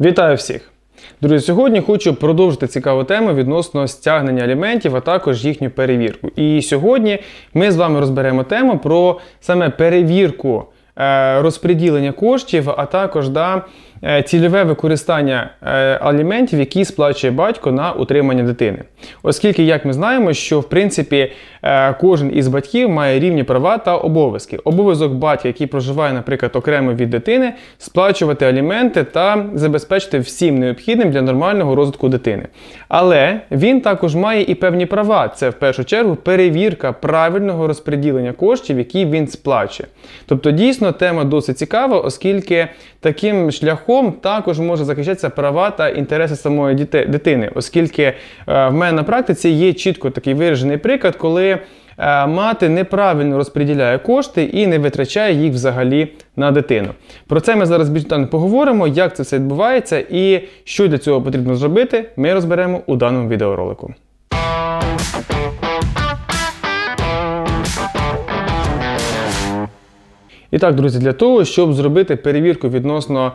Вітаю всіх! Друзі, сьогодні хочу продовжити цікаву тему відносно стягнення аліментів, а також їхню перевірку. І сьогодні ми з вами розберемо тему про саме перевірку е, розподілення коштів, а також да, е, цільове використання е, аліментів, які сплачує батько на утримання дитини. Оскільки, як ми знаємо, що в принципі кожен із батьків має рівні права та обов'язки. Обов'язок батька, який проживає, наприклад, окремо від дитини, сплачувати аліменти та забезпечити всім необхідним для нормального розвитку дитини. Але він також має і певні права. Це в першу чергу перевірка правильного розподілення коштів, які він сплачує. Тобто, дійсно, тема досить цікава, оскільки таким шляхом також може захищатися права та інтереси самої дитини, оскільки е, в мене на практиці є чітко такий виражений приклад, коли е, мати неправильно розподіляє кошти і не витрачає їх взагалі на дитину. Про це ми зараз більш детально поговоримо, як це все відбувається і що для цього потрібно зробити, ми розберемо у даному відеоролику. І так, друзі, для того, щоб зробити перевірку відносно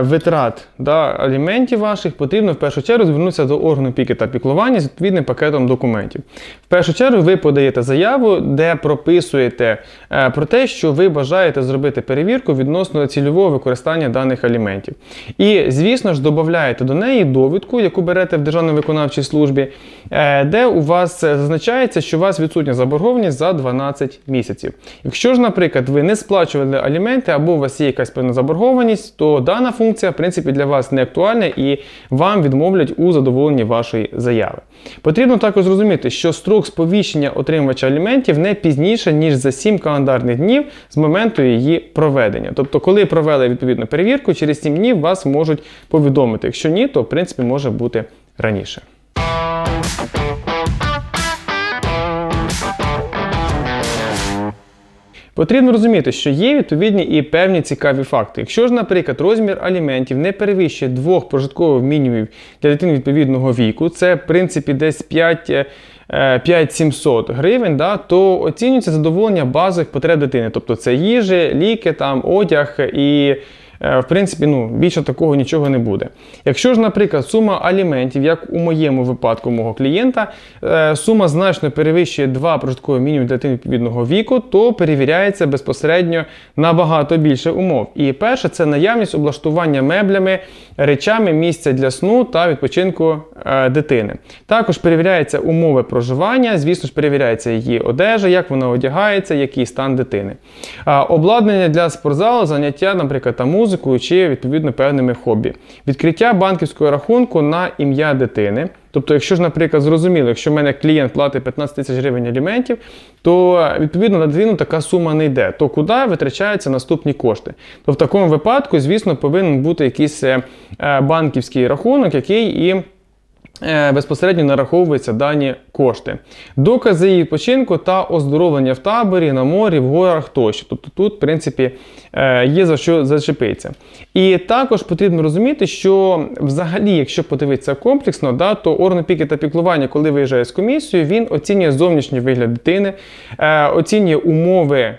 витрат да, аліментів ваших, потрібно в першу чергу звернутися до органу опіки та піклування з відповідним пакетом документів. В першу чергу ви подаєте заяву, де прописуєте е, про те, що ви бажаєте зробити перевірку відносно цільового використання даних аліментів. І, звісно ж, додаєте до неї довідку, яку берете в Державній виконавчій службі, е, де у вас е, зазначається, що у вас відсутня заборгованість за 12 місяців. Якщо ж, наприклад, ви не сплачували аліменти або у вас є якась певна заборгованість, то дана функція, в принципі, для вас не актуальна і вам відмовлять у задоволенні вашої заяви. Потрібно також зрозуміти, що строк сповіщення отримувача аліментів не пізніше, ніж за 7 календарних днів з моменту її проведення. Тобто, коли провели відповідну перевірку, через 7 днів вас можуть повідомити. Якщо ні, то в принципі може бути раніше. Потрібно розуміти, що є відповідні і певні цікаві факти. Якщо ж, наприклад, розмір аліментів не перевищує двох прожиткових мінімумів для дитини відповідного віку, це в принципі десь 5. е, 5700 гривень, да, то оцінюється задоволення базових потреб дитини. Тобто це їжа, ліки, там, одяг і. Е, В принципі, ну, більше такого нічого не буде. Якщо ж, наприклад, сума аліментів, як у моєму випадку мого клієнта, е, сума значно перевищує два прожиткові мінімум для дитини відповідного віку, то перевіряється безпосередньо набагато більше умов. І перше це наявність облаштування меблями, речами, місця для сну та відпочинку е, дитини. Також перевіряються умови проживання, звісно ж, перевіряється її одежа, як вона одягається, який стан дитини. Обладнання для спортзалу, заняття, наприклад, та музикою чи відповідно певними хобі. Відкриття банківського рахунку на ім'я дитини. Тобто, якщо ж, наприклад, зрозуміло, якщо в мене клієнт платить 15 тисяч гривень аліментів, то відповідно на дитину така сума не йде. То куди витрачаються наступні кошти? То в такому випадку, звісно, повинен бути якийсь е, е, банківський рахунок, який і безпосередньо нараховуються дані кошти. Докази її відпочинку та оздоровлення в таборі, на морі, в горах тощо. Тобто тут, в принципі, е, є за що зачепитися. І також потрібно розуміти, що взагалі, якщо подивитися комплексно, да, то орган опіки та піклування, коли виїжджає з комісією, він оцінює зовнішній вигляд дитини, е, оцінює умови е,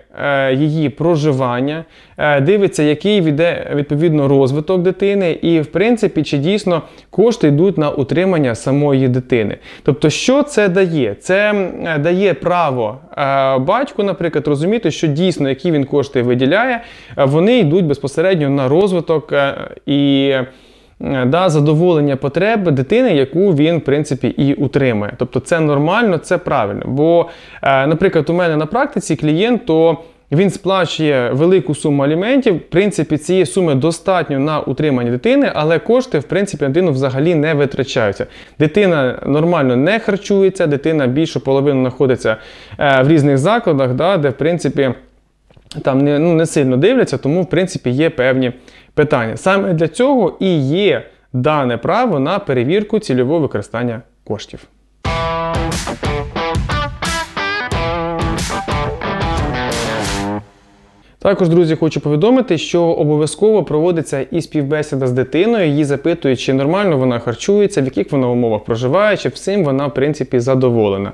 її проживання, е, дивиться, який віде відповідно розвиток дитини, і в принципі, чи дійсно кошти йдуть на утримання самої дитини. Тобто, що це дає? Це е, дає право е, батьку, наприклад, розуміти, що дійсно які він кошти виділяє, е, вони йдуть безпосередньо на розвиток е, і. Е, Да, задоволення потреб дитини, яку він, в принципі, і утримує. Тобто це нормально, це правильно. Бо, е, наприклад, у мене на практиці клієнт, то він сплачує велику суму аліментів. В принципі, цієї суми достатньо на утримання дитини, але кошти, в принципі, на дитину взагалі не витрачаються. Дитина нормально не харчується, дитина більшу половину знаходиться е, в різних закладах, да, де, в принципі, там не, ну, не сильно дивляться, тому, в принципі, є певні питання. Саме для цього і є дане право на перевірку цільового використання коштів. Також, друзі, хочу повідомити, що обов'язково проводиться і співбесіда з дитиною. Її запитують, чи нормально вона харчується, в яких вона умовах проживає, чи всім вона, в принципі, задоволена.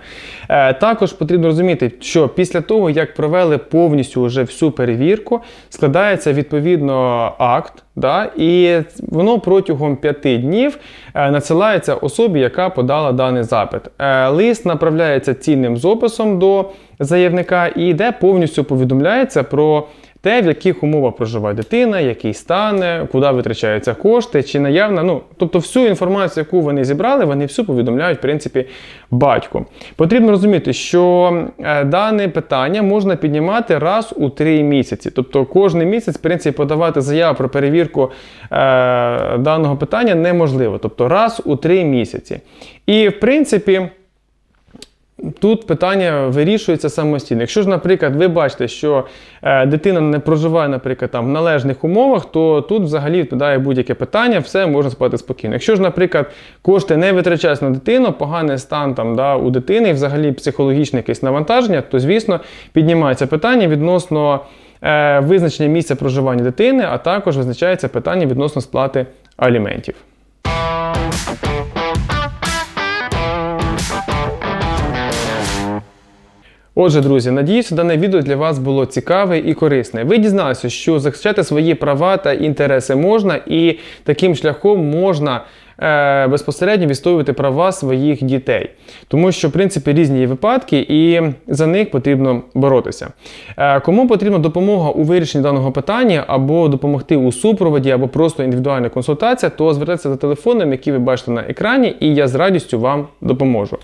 Е, також потрібно розуміти, що після того, як провели повністю вже всю перевірку, складається відповідно акт. Да? І воно протягом 5 днів е, надсилається особі, яка подала даний запит. Е, Лист направляється цінним записом до заявника і де повністю повідомляється про те, в яких умовах проживає дитина, який стан, е, куди витрачаються кошти, чи наявна. Ну, тобто всю інформацію, яку вони зібрали, вони всю повідомляють, в принципі, батьку. Потрібно розуміти, що е, дане питання можна піднімати раз у три місяці. Тобто кожен місяць, в принципі, подавати заяву про перевірку е, даного питання неможливо. Тобто раз у три місяці. І, в принципі. Тут питання вирішується самостійно. Якщо ж, наприклад, ви бачите, що е, дитина не проживає, наприклад, там в належних умовах, то тут взагалі відповідає будь-яке питання, все можна спати спокійно. Якщо ж, наприклад, кошти не витрачаються на дитину, поганий стан там да, у дитини, і взагалі психологічне якесь навантаження, то звісно піднімається питання відносно е, визначення місця проживання дитини, а також визначається питання відносно сплати аліментів. Отже, друзі, надіюся, дане відео для вас було цікаве і корисне. Ви дізналися, що захищати свої права та інтереси можна, і таким шляхом можна е, безпосередньо відстоювати права своїх дітей. Тому що, в принципі, різні є випадки, і за них потрібно боротися. Е, кому потрібна допомога у вирішенні даного питання, або допомогти у супроводі, або просто індивідуальна консультація, то звертайтеся за телефоном, який ви бачите на екрані, і я з радістю вам допоможу.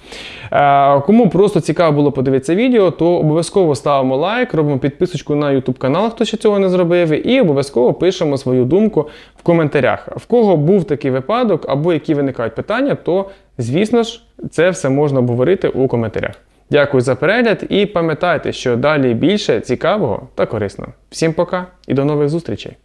Е, кому просто цікаво було подивитися відео, то обов'язково ставимо лайк, робимо підписочку на YouTube канал, хто ще цього не зробив, і обов'язково пишемо свою думку в коментарях. В кого був такий випадок, або які виникають питання, то звісно ж це все можна обговорити у коментарях. Дякую за перегляд і пам'ятайте, що далі більше цікавого та корисного. Всім пока і до нових зустрічей!